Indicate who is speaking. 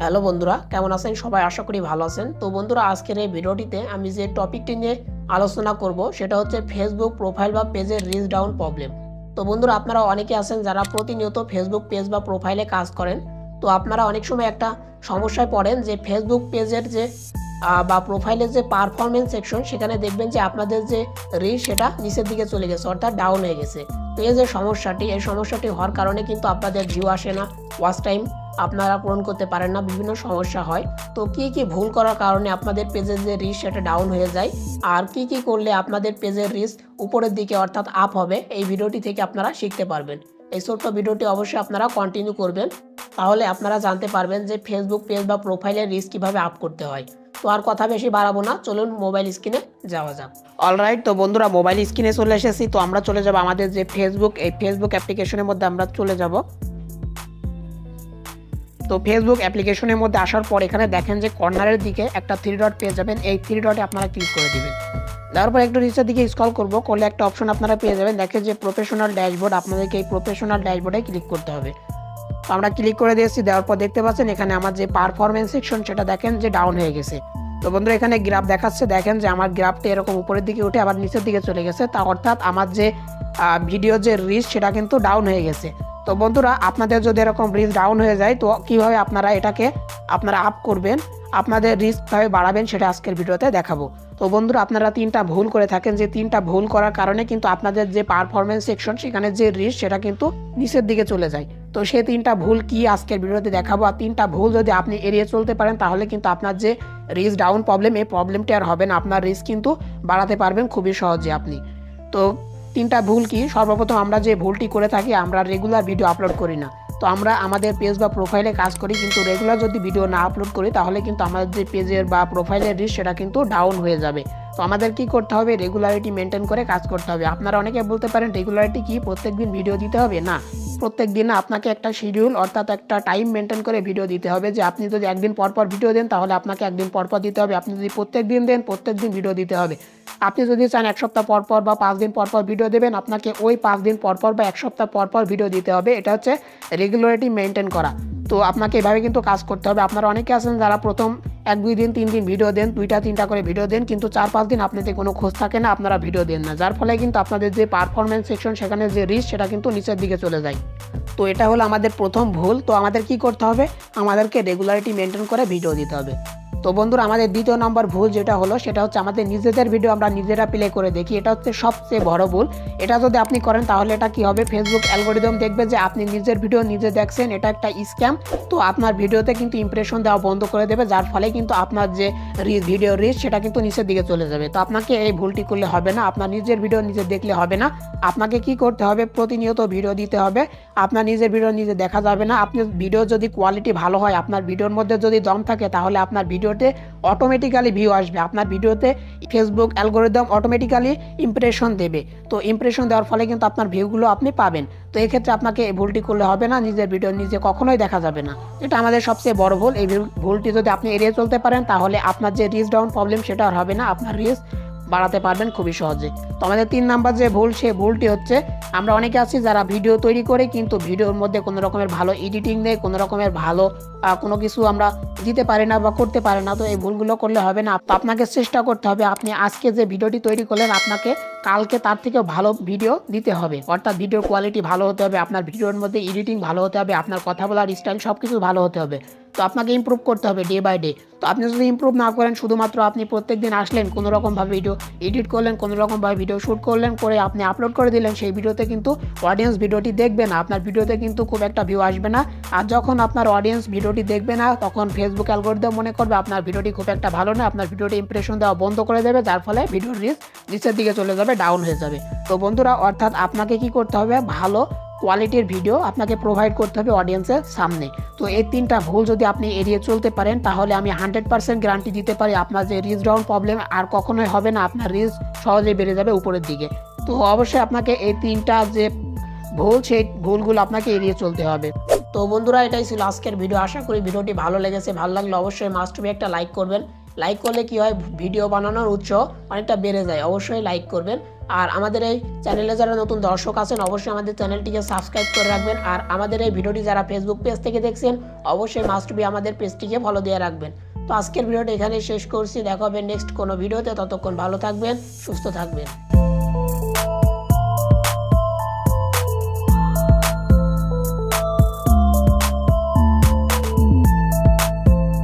Speaker 1: Hello বন্ধুরা, কেমন আছেন? সবাই আশা করি ভালো আছেন। তো বন্ধুরা, আজকের এই ভিডিওটিতে আমি যে টপিকটি নিয়ে আলোচনা করব, সেটা হচ্ছে ফেসবুক প্রোফাইল বা পেজের রিচ ডাউন প্রবলেম তো বন্ধুরা, আপনারা অনেকে আছেন যারা প্রতিনিয়ত ফেসবুক পেজ বা প্রোফাইলে কাজ করেন। তো আপনারা অনেক সময় একটা সমস্যায় পড়েন যে ফেসবুক পেজের যে বা প্রোফাইলের যে পারফরমেন্স সেকশন সেখানে দেখবেন যে আপনাদের যে রিচ সেটা নিচের দিকে চলে গেছে, অর্থাৎ ডাউন হয়ে গেছে। তো এই যে সমস্যাটি, এই সমস্যাটি হওয়ার কারণে কিন্তু আপনাদের ভিউ আসে না ওয়াচ টাইম আপনারা পূরণ করতে পারেন না, বিভিন্ন সমস্যা হয়। তো কি কি ভুল করার কারণে আপনাদের পেজের যে রিচ সেটা ডাউন হয়ে যায়? আর কি কি করলে আপনাদের পেজের রিচ উপরের দিকে অর্থাৎ আপ হবে, এই ভিডিওটি থেকে আপনারা শিখতে পারবেন। এই ছোট্ট ভিডিওটি অবশ্যই আপনারা কন্টিনিউ করবেন। তাহলে আপনারা জানতে পারবেন যে ফেসবুক পেজ বা প্রোফাইলের রিচ কীভাবে আপ করতে হয়। তো আর কথা বেশি বাড়াবো না, চলুন মোবাইল স্ক্রিনে যাওয়া যাক। অলরাইট তো বন্ধুরা মোবাইল স্ক্রিনে চলে এসেছি। তো আমরা চলে যাব আমাদের যে ফেসবুক এই ফেসবুক অ্যাপ্লিকেশনের মধ্যে আমরা চলে যাব। তো ফেসবুক অ্যাপ্লিকেশনের মধ্যে আসার পর এখানে দেখেন যে কর্নারের দিকে একটা থ্রি ডট পেয়ে যাবেন। এই থ্রি ডটে আপনারা ক্লিক করে দিবেন। তারপর একটু নিচের দিকে স্ক্রল করব, করলে একটা অপশন আপনারা পেয়ে যাবেন। দেখেন যে প্রফেশনাল ড্যাশবোর্ড আপনাদেরকে এই প্রফেশনাল ড্যাশবোর্ডে ক্লিক করতে হবে। আমরা ক্লিক করে দিয়েছি, দেওয়ার পর দেখতে পাচ্ছেন এখানে আমার যে পারফরমেন্স সেকশন সেটা দেখেন যে ডাউন হয়ে গেছে। তো বন্ধুরা, এখানে গ্রাফ দেখাচ্ছে, দেখেন যে আমার গ্রাফটা এরকম উপরের দিকে উঠে আবার নিচের দিকে চলে গেছে। তা অর্থাৎ আমার যে ভিডিও যে রিচ সেটা কিন্তু ডাউন হয়ে গেছে। তো বন্ধুরা, আপনাদের যদি এরকম রিচ ডাউন হয়ে যায়, তো কীভাবে আপনারা এটাকে আপনারা আপ করবেন, আপনাদের রিস্ক কীভাবে বাড়াবেন সেটা আজকের ভিডিওতে দেখাবো। তো বন্ধুরা, আপনারা তিনটা ভুল করে থাকেন, যে তিনটা ভুল করার কারণে কিন্তু আপনাদের যে পারফরমেন্স সেকশন সেখানে যে রিস্ক সেটা কিন্তু নিচের দিকে চলে যায়। তো সেই তিনটা ভুল কি আজকের ভিডিওতে দেখাবো, আর তিনটা ভুল যদি আপনি এড়িয়ে চলতে পারেন, তাহলে কিন্তু আপনার যে রিস্ক ডাউন প্রবলেম এই প্রবলেমটি আর হবে না। আপনার রিস্ক কিন্তু বাড়াতে পারবেন খুবই সহজে আপনি। তো তিনটা ভুল কি? সর্বপ্রথম আমরা যে ভুলটি করে থাকি, আমরা রেগুলার ভিডিও আপলোড করি না। তো আমরা আমাদের পেজ বা প্রোফাইলে কাজ করি, কিন্তু রেগুলার যদি ভিডিও না আপলোড করি, তাহলে কিন্তু আমাদের যে পেজের বা প্রোফাইলের রিচ সেটা কিন্তু ডাউন হয়ে যাবে। তো আমাদের কি করতে হবে? রেগুলারিটি মেনটেন করে কাজ করতে হবে। আপনারা অনেকে বলতে পারেন রেগুলারিটি কি? প্রত্যেকদিন ভিডিও দিতে হবে? না। প্রত্যেক দিন আপনাকে একটা শিডিউল অর্থাৎ একটা টাইম মেনটেন করে ভিডিও দিতে হবে যে, আপনি যদি একদিন পর পর ভিডিও দেন, তাহলে আপনাকে একদিন পর পর দিতে হবে। আপনি যদি প্রত্যেক দিন দেন প্রত্যেক দিন ভিডিও দিতে হবে। আপনি যদি চান এক সপ্তাহ পর পর বা পাঁচ দিন পর পর ভিডিও দেবেন, আপনাকে ওই পাঁচ দিন পর পর বা এক সপ্তাহ পর পর ভিডিও দিতে হবে। এটা হচ্ছে রেগুলারিটি মেনটেন করা। তো আপনাকে এভাবে কিন্তু কাজ করতে হবে। আপনারা অনেকে আছেন যারা প্রথম এক, দুই দিন, তিন দিন ভিডিও দেন, দুইটা, তিনটা করে ভিডিও দেন, কিন্তু চার, পাঁচ দিন আপনাদের কোনো খোঁজ থাকে না, আপনারা ভিডিও দেন না। যার ফলে কিন্তু আপনাদের যে পারফরমেন্স সেকশন সেখানে যে রিচ সেটা কিন্তু নিচের দিকে চলে যায়। তো এটা হলো আমাদের প্রথম ভুল। তো আমাদের কি করতে হবে? আমাদেরকে রেগুলারিটি মেনটেন করে ভিডিও দিতে হবে। তো বন্ধুরা, আমাদের দ্বিতীয় নম্বর ভুল যেটা হলো, সেটা হচ্ছে আমাদের নিজেদের ভিডিও আমরা নিজেরা প্লে করে দেখি। এটা হচ্ছে সবচেয়ে বড় ভুল। এটা যদি আপনি করেন, তাহলে এটা কি হবে? ফেসবুক অ্যালগোরিদম দেখবে যে আপনি নিজের ভিডিও নিজে দেখছেন, এটা একটা স্ক্যাম তো আপনার ভিডিওতে কিন্তু ইমপ্রেশন দেওয়া বন্ধ করে দেবে, যার ফলে কিন্তু আপনার যে ভিডিও রিচ সেটা কিন্তু নিচের দিকে চলে যাবে। তো আপনাকে এই ভুলটি করলে হবে না। আপনার নিজের ভিডিও নিজে দেখলে হবে না। আপনাকে কি করতে হবে? প্রতিনিয়ত ভিডিও দিতে হবে। আপনার নিজের ভিডিও নিজে দেখা যাবে না। আপনি ভিডিও যদি কোয়ালিটি ভালো হয়, আপনার ভিডিওর মধ্যে যদি দম থাকে, তাহলে আপনার ভিডিওতে অটোমেটিক্যালি ভিউ আসবে। আপনার ভিডিওতে ফেসবুক অ্যালগোরিদম অটোমেটিক্যালি ইমপ্রেশন দেবে। তো ইমপ্রেশন দেওয়ার ফলে কিন্তু আপনার ভিউগুলো আপনি পাবেন। তো এক্ষেত্রে আপনাকে এই ভুলটি করলে হবে না, নিজের ভিডিও নিজে কখনোই দেখা যাবে না। এটা আমাদের সবচেয়ে বড় ভুল। এই ভুল- ভুলটি যদি আপনি এড়িয়ে চলতে পারেন, তাহলে আপনার যে রিচ ডাউন প্রবলেম সেটা আর হবে না। আপনার রিচ বাড়াতে পারবেন খুবই সহজে। তো আমাদের তিন নাম্বার যে ভুল, সেই ভুলটি হচ্ছে আমরা অনেকে আছি যারা ভিডিও তৈরি করে, কিন্তু ভিডিওর মধ্যে কোনো রকমের ভালো এডিটিং নেই, কোনো রকমের ভালো কোনো কিছু আমরা দিতে পারি না বা করতে পারি না। তো এই ভুলগুলো করলে হবে না। তো আপনাকে চেষ্টা করতে হবে, আপনি আজকে যে ভিডিওটি তৈরি করলেন, আপনাকে কালকে তার থেকেও ভালো ভিডিও দিতে হবে। অর্থাৎ ভিডিওর কোয়ালিটি ভালো হতে হবে, আপনার ভিডিওর মধ্যে এডিটিং ভালো হতে হবে, আপনার কথা বলার স্টাইল সব কিছু ভালো হতে হবে। তো আপনাকে ইমপ্রুভ করতে হবে ডে বাই ডে তো আপনি যদি ইমপ্রুভ না করেন, শুধুমাত্র আপনি প্রত্যেক দিন আসলেন কোনো রকমভাবে ভিডিও এডিট করলেন কোনো রকমভাবে ভিডিও শ্যুট করলেন, করে আপনি আপলোড করে দিলেন, সেই ভিডিওতে কিন্তু অডিয়েন্স ভিডিওটি দেখবে না। আপনার ভিডিওতে কিন্তু খুব একটা ভিউ আসবে না। আর যখন আপনার অডিয়েন্স ভিডিওটি দেখবে না, তখন ফেসবুক অ্যালগোরিদম মনে করবে আপনার ভিডিওটি খুব একটা ভালো না, আপনার ভিডিওটি ইমপ্রেশন দেওয়া বন্ধ করে দেবে, যার ফলে ভিডিওর রিচ নিচের দিকে চলে যাবে ডাউন হয়ে যাবে। তো বন্ধুরা, অর্থাৎ আপনাকে কি করতে হবে? ভালো কোয়ালিটির ভিডিও আপনাকে প্রোভাইড করতে হবে অডিয়েন্সের সামনে। তো এই তিনটা ভুল যদি আপনি এড়িয়ে চলতে পারেন, তাহলে আমি হান্ড্রেড পার্সেন্ট গ্যারান্টি দিতে পারি আপনার যে রিচ ডাউন প্রবলেম আর কখনোই হবে না, আপনার রিচ সহজেই বেড়ে যাবে উপরের দিকে। তো অবশ্যই আপনাকে এই তিনটা যে ভুল, সেই ভুলগুলো আপনাকে এড়িয়ে চলতে হবে। তো বন্ধুরা, এটাই ছিল আজকের ভিডিও আশা করি ভিডিওটি ভালো লেগেছে। ভালো লাগলে অবশ্যই মাস্ট একটা লাইক করবেন। লাইক করলে কি হয়? ভিডিও বানানোর উৎস অনেকটা বেড়ে যায়। অবশ্যই লাইক করবেন। আর আমাদের এই চ্যানেলে যারা নতুন দর্শক আছেন, অবশ্যই আমাদের চ্যানেলটিকে সাবস্ক্রাইব করে রাখবেন। আর আমাদের এই ভিডিওটি যারা ফেসবুক পেজ থেকে দেখছেন, অবশ্যই মাস্ট বি আমাদের পেজটিকে ফলো দিয়ে রাখবেন। তো আজকের ভিডিওটি এখানে শেষ করছি। দেখা হবে নেক্সট কোনো ভিডিওতে। ততক্ষণ ভালো থাকবেন, সুস্থ থাকবেন।